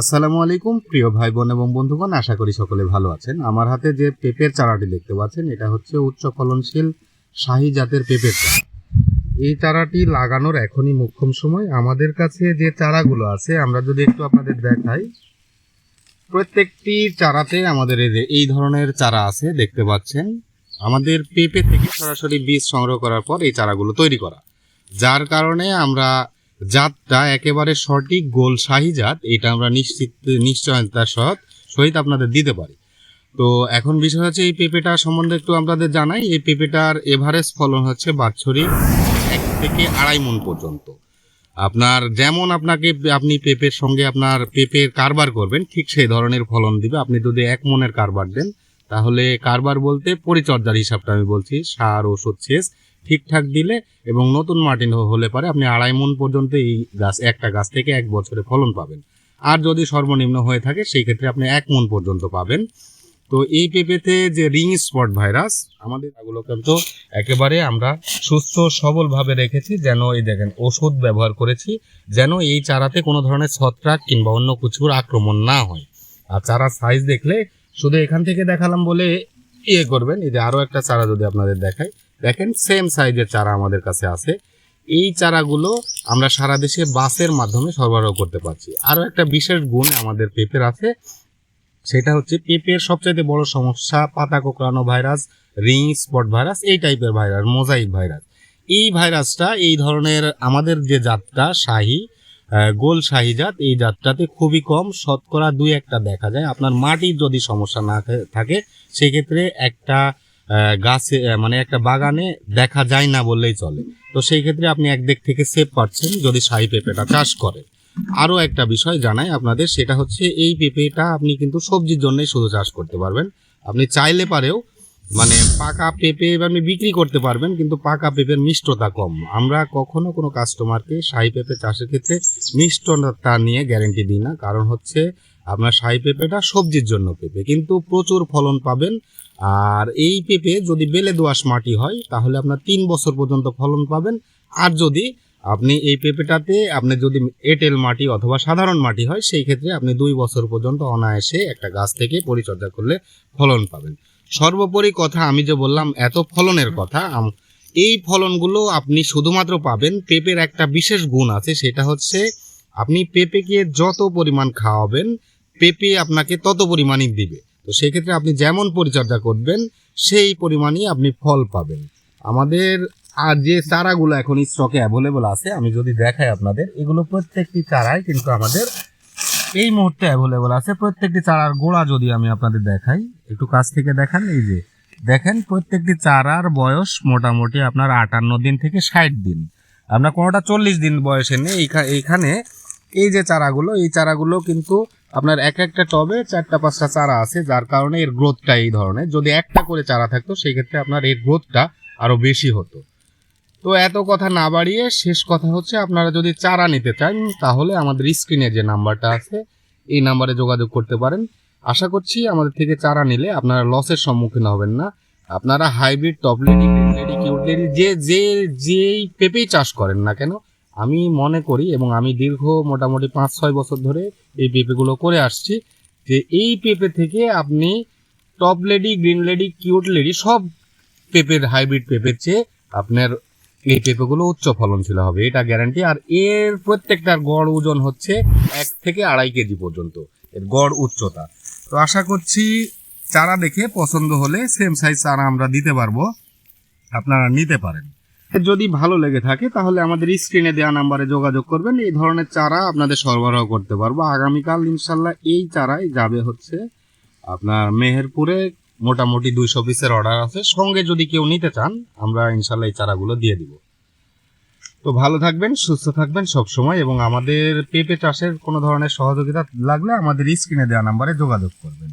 আসসালামু আলাইকুম, প্রিয় ভাই বোন এবং বন্ধুগণ, আশা করি সকলে ভালো আছেন। আমার হাতে যে পেঁপের চারাটি দেখতে পাচ্ছেন, এটা হচ্ছে উচ্চ ফলনশীল শাহী জাতের পেঁপের চারা। এই চারাটি লাগানোর এখনই মোক্ষম সময়। আমাদের কাছে যে চারাগুলো আছে, আমরা যদি একটু আপনাদের দেখাই। প্রত্যেকটি চারাতে আমাদের এই যে, এই ধরনের চারা আছে, দেখতে পাচ্ছেন। আমাদের পেঁপে থেকে সরাসরি বীজ সংগ্রহ করার পর এই চারাগুলো তৈরি করা। যার কারণে আমরা জাতটা একেবারে সঠিক গোল শাহী জাত, এটা আমরা নিশ্চিত নিশ্চয়তার সহ সহিত আপনাদের দিতে পারি। তো এখন বিষয় হচ্ছে এই পেঁপেটা সম্বন্ধে একটু আপনাদের জানাই। এই পেঁপেটার এভারেজ ফলন হচ্ছে বাৎসরিক এক থেকে আড়াই মন পর্যন্ত। আপনার যেমন আপনাকে আপনি পেঁপের সঙ্গে আপনার পেঁপের কারবার করবেন, ঠিক সেই ধরনের ফলন দিবে। আপনি যদি এক মনের কারবার দেন, তাহলে কারবার বলতে পরিচর্যার হিসাবটা আমি বলছি, সার, ওষুধ, সেচ। ঠিকঠাক দিলে এবং নতুন মাটি হলে পারে আপনি আড়াই মন পর্যন্ত এই গাছ, একটা গাছ থেকে এক বছরে ফলন পাবেন। আর যদি সর্বনিম্ন হয়ে থাকে, সেই ক্ষেত্রে আপনি এক মন পর্যন্ত পাবেন। তো এই পেঁপেতে যে রিং স্পট ভাইরাস, আমাদের এগুলো কিন্তু একেবারে আমরা সুস্থ, সবলভাবে রেখেছি, যেন এই দেখেন ওষুধ ব্যবহার করেছি, যেন এই চারাতে কোনো ধরনের ছত্রাক কিংবা অন্য কিছুর আক্রমণ না হয়। আর চারা সাইজ দেখলে শুধু এখান থেকে দেখালাম বলে ইয়ে করবেন, এই যে আরও একটা চারা যদি আপনাদের দেখাই দেখেন সেম সাইজের চারা আমাদের কাছে আছে। এই চারাগুলো আমরা সারা দেশে বাসের মাধ্যমে সরবরাহ করতে পারছি। আরও একটা বিশেষ গুণ আমাদের পেঁপের আছে, সেটা হচ্ছে পেঁপের সবচাইতে বড় সমস্যা, পাতা কোঁকড়ানো ভাইরাস, রিং স্পট ভাইরাস, এই টাইপের ভাইরাস, মোজাইক ভাইরাস। এই ভাইরাসটা, এই ধরনের আমাদের যে জাতটা শাহী গোল শাহী জাত, এই জাতটাতে খুবই কম, শতকরা দুই একটা দেখা যায়। আপনার মাটির যদি সমস্যা না থাকে, সেক্ষেত্রে একটা গাছে মানে একটা বাগানে দেখা যায় না বললেই চলে। তো সেই ক্ষেত্রে আপনি একদিক থেকে সেভ পাচ্ছেন যদি শাহী পেঁপেটা চাষ করেন। আরও একটা বিষয় জানাই আপনাদের, সেটা হচ্ছে এই পেঁপেটা আপনি কিন্তু সবজির জন্যই শুধু চাষ করতে পারবেন। আপনি চাইলে পারেও মানে পাকা পেঁপে আপনি বিক্রি করতে পারবেন, কিন্তু পাকা পেঁপের মিষ্টতা কম। আমরা কখনো কোনো কাস্টমারকে শাহী পেঁপে চাষের ক্ষেত্রে মিষ্টতা নিয়ে গ্যারেন্টি দিই না। কারণ হচ্ছে আপনার শাহী পেঁপেটা সবজির জন্য পেঁপে, কিন্তু প্রচুর ফলন পাবেন। আর এই পেঁপে যদি বেলে দোআঁশ মাটি হয়, তাহলে আপনার তিন বছর পর্যন্ত ফলন পাবেন। আর যদি আপনি এই পেঁপেটাতে আপনি যদি এঁটেল মাটি অথবা সাধারণ মাটি হয়, সেই ক্ষেত্রে আপনি দুই বছর পর্যন্ত অনায়াসে একটা গাছ থেকে পরিচর্যা করলে ফলন পাবেন। সর্বোপরি কথা আমি যে বললাম, এত ফলনের কথা এই ফলনগুলো আপনি শুধুমাত্র পাবেন, পেঁপের একটা বিশেষ গুণ আছে, সেটা হচ্ছে আপনি পেঁপেকে যত পরিমাণ খাওয়াবেন পেঁপে আপনাকে তত পরিমাণই দিবে। তো সেক্ষেত্রে আপনি যেমন পরিচর্যা করবেন, সেই পরিমাণই আপনি ফল পাবেন। আমাদের আর যে চারাগুলো এখন স্টকে অ্যাভেলেবল আছে, আমি যদি দেখাই আপনাদের, এগুলো প্রত্যেকটি চারাই কিন্তু আমাদের এই মুহূর্তে অ্যাভেলেবল আছে। প্রত্যেকটি চারার গোড়া যদি আমি আপনাদের দেখাই, একটু কাছ থেকে দেখান, এই যে দেখেন, প্রত্যেকটি চারার বয়স মোটামুটি আপনার আটান্ন দিন থেকে ষাট দিন। আপনার কোনোটা চল্লিশ দিন বয়সে নেই, এইখা- এইখানে এই যে চারাগুলো, এই চারাগুলো কিন্তু আপনার এক একটা টবে চারটা, পাঁচটা চারা আছে, যার কারণে এর গ্রোথটা এই ধরনের। যদি একটা করে চারা থাকতো সেই ক্ষেত্রে আপনার এর গ্রোথটা আরও বেশি হতো। তো এত কথা না বাড়িয়ে শেষ কথা হচ্ছে, আপনারা যদি চারা নিতে চান, তাহলে আমাদের স্ক্রিনে যে নাম্বারটা আছে, এই নাম্বারে যোগাযোগ করতে পারেন। আশা করছি আমাদের থেকে চারা নিলে আপনারা লসের সম্মুখীন হবেন না। আপনারা hybrid top lady lady cute lady যে যে, যেই পেঁপেই চাষ করেন না কেন আমি মনে করি এবং আমি দীর্ঘ মোটামুটি পাঁচ, ছয় বছর ধরে এই পেঁপেগুলো করে আসছি যে এই পেঁপে থেকে আপনি top lady, green lady, cute lady সব পেঁপের হাইব্রিড পেঁপের চেয়ে আপনার এই পেঁপেগুলো উচ্চ ফলনশীল হবে, এটা গ্যারান্টি আর এর প্রত্যেকটার গড় ওজন হচ্ছে এক থেকে আড়াই কেজি পর্যন্ত, এর গড় উচ্চতা। তো আশা করছি চারা দেখে পছন্দ হলে সেম সাইজ চারা আমরা দিতে পারব, আপনারা নিতে পারেন। যদি ভালো লেগে থাকে, তাহলে আমাদের স্ক্রিনে দেওয়া নাম্বারে যোগাযোগ করবেন। এই ধরনের চারা আপনাদের সরবরাহ করতে পারব। আগামীকাল ইনশাল্লাহ এই চারাই যাবে হচ্ছে আপনার মেহেরপুরে। মোটামুটি দুইশো পিসের অর্ডার আছে। সঙ্গে যদি কেউ নিতে চান, আমরা ইনশাল্লাহ এই চারাগুলো দিয়ে দিব। তো ভালো থাকবেন, সুস্থ থাকবেন সব সময় এবং আমাদের পেঁপে চাষের কোনো ধরনের সহযোগিতা লাগলে আমাদের স্ক্রিনে দেওয়া নাম্বারে যোগাযোগ করবেন।